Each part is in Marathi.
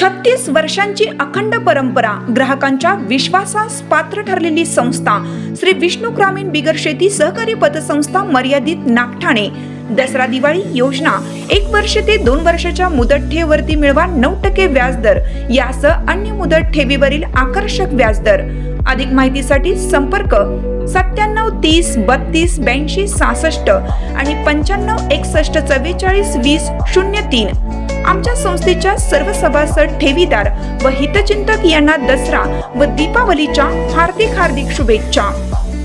छत्तीस वर्षांची अखंड परंपरा ग्राहकांच्या विश्वासास पात्र ठरलेली संस्था श्री विष्णू ग्रामीण बिगर शेती सहकारी पतसंस्था मर्यादित नागठाणे. दसरा दिवाळी योजना. एक वर्ष ते दोन वर्षाच्या मुदत ठेववरती मिळवा नऊ टक्के व्याजदर. यासह अन्य मुदत ठेवीवरील आकर्षक व्याजदर. अधिक माहितीसाठी संपर्क सत्त्याण्णव तीस बत्तीस ब्याऐंशी सहासष्ट आणि पंच्याण्णव एकसष्ट चव्वेचाळीस वीस शून्य तीन. आमच्या संस्थेच्या सर्व सभासद ठेवीदार व हितचिंतक यांना दसरा व दीपावलीच्या हार्दिक हार्दिक शुभेच्छा.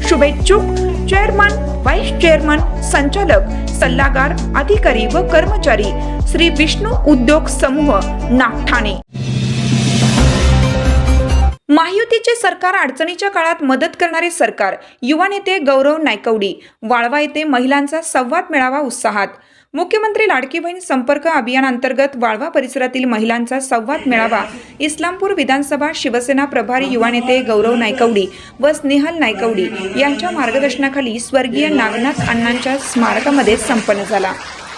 शुभेच्छुक चेअरमन व्हाईस चेअरमन संचालक सल्लागार अधिकारी व कर्मचारी श्री विष्णू उद्योग समूह नागठाणे. महायुतीचे सरकार अडचणीच्या काळात मदत करणारे सरकार युवा नेते गौरव नायकवडी वाळवा येथे महिलांचा संवाद मेळावा उत्साहात. मुख्यमंत्री लाडकी बहीण संपर्क अभियानांतर्गत वाळवा परिसरातील महिलांचा संवाद मेळावा इस्लामपूर विधानसभा शिवसेना प्रभारी युवा नेते गौरव नायकवडी व स्नेहल नायकवडी यांच्या मार्गदर्शनाखाली स्वर्गीय नागनाथ अण्णांच्या स्मारकामध्ये संपन्न झाला.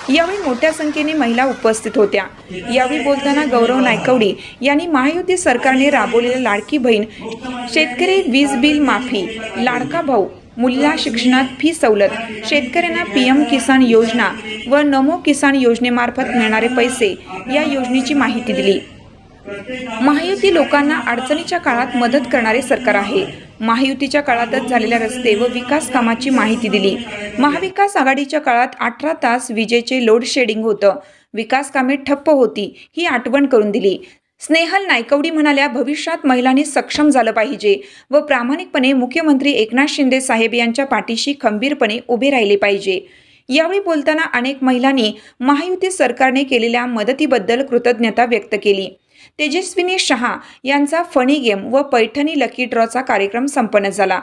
यावेळी मोठ्या संख्येने महिला उपस्थित होत्या. यावेळी बोलताना गौरव नायकवडी यांनी महायुती सरकारने राबवलेल्या लाडकी बहीण शेतकरी वीज बिल माफी लाडका भाऊ मुलीला शिक्षणात फी सवलत शेतकऱ्यांना पी एम किसान योजना व नमो किसान योजनेमार्फत मिळणारे पैसे या योजनेची माहिती दिली. महायुती लोकांना अडचणीच्या काळात मदत करणारे सरकार आहे. महायुतीच्या काळातच झालेल्या रस्ते व विकास कामाची माहिती दिली. महाविकास आघाडीच्या काळात अठरा तास विजेचे लोड शेडिंग होतं. विकास कामे ठप्प होती ही आठवण करून दिली. स्नेहल नायकवडी म्हणाल्या भविष्यात महिलांनी सक्षम झालं पाहिजे व प्रामाणिकपणे मुख्यमंत्री एकनाथ शिंदे साहेब यांच्या पाठीशी खंबीरपणे उभे राहिले पाहिजे. यावेळी बोलताना अनेक महिलांनी महायुती सरकारने केलेल्या मदतीबद्दल कृतज्ञता व्यक्त केली. तेजस्विनी शहा यांचा फणी गेम व पैठणी लकी ड्रॉचा कार्यक्रम संपन्न झाला.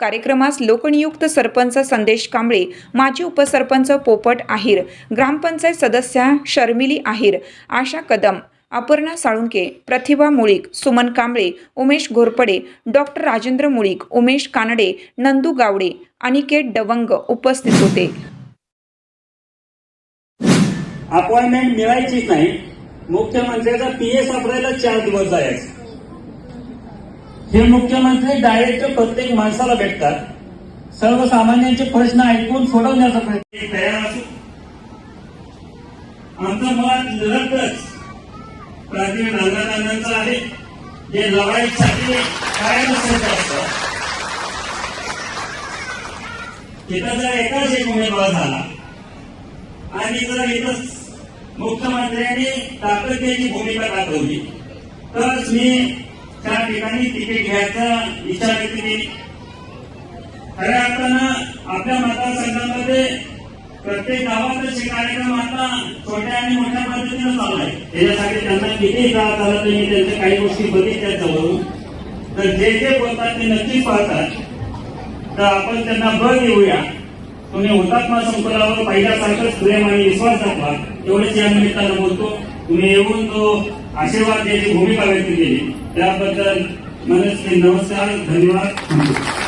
कार्यक्रमास लोकनियुक्त सरपंच संदेश कांबळे माजी उपसरपंच पोपट आहिर ग्रामपंचायत सदस्या शर्मिली आहिर आशा कदम अपर्णा साळुंके प्रतिभा मुळीक सुमन कांबळे उमेश घोरपडे डॉक्टर राजेंद्र मुळीक उमेश कानडे नंदू गावडे अनिकेत डवंग उपस्थित होते. अपॉइंटमेंट मिळायचीच नाही. मुख्यमंत्र्याचा पीए सापडायला चार दिवस जायचे. हे मुख्यमंत्री डायरेक्ट प्रत्येक माणसाला भेटतात. सर्वसामान्यांचे प्रश्न ऐकून सोडवण्याचा प्रयत्न. तयार असू. आमचं मुळात लढतच प्राचीन रंगनाथांचं आहे. जे लढाईसाठी कायम सज्ज असतं तिथं जर एकाच एक उमेदवार झाला. आणि जर इथं मुख्यमंत्र्यांनी ताकदीची भूमिका दाखवली तरच मी त्या ठिकाणी तिकीट घ्यायचा विचार केली. खऱ्या अर्थानं आपल्या मतदारसंघामध्ये प्रत्येक गावातच हे कार्यक्रम आता छोट्या आणि मोठ्या पद्धतीनं चालू आहे. त्याच्यासाठी त्यांना किती त्रास झाला तरी मी त्यांच्या काही गोष्टी बघितल्या जवळून तर जे जे बोलतात ते नक्की पाहतात तर आपण त्यांना बळ देऊया. तुम्ही हुतात्मा संकुलावर पहिल्यासारखंच प्रेम आणि विश्वास दाखवा. एवढेच या निमित्तानं बोलतो. तुम्ही येऊन जो आशीर्वाद द्यायची भूमिका व्यक्त केली त्याबद्दल मनस्वी नमस्कार धन्यवाद.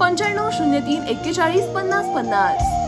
पंच्याण्णव शून्य तीन एक्केचाळीस पन्नास पन्नास.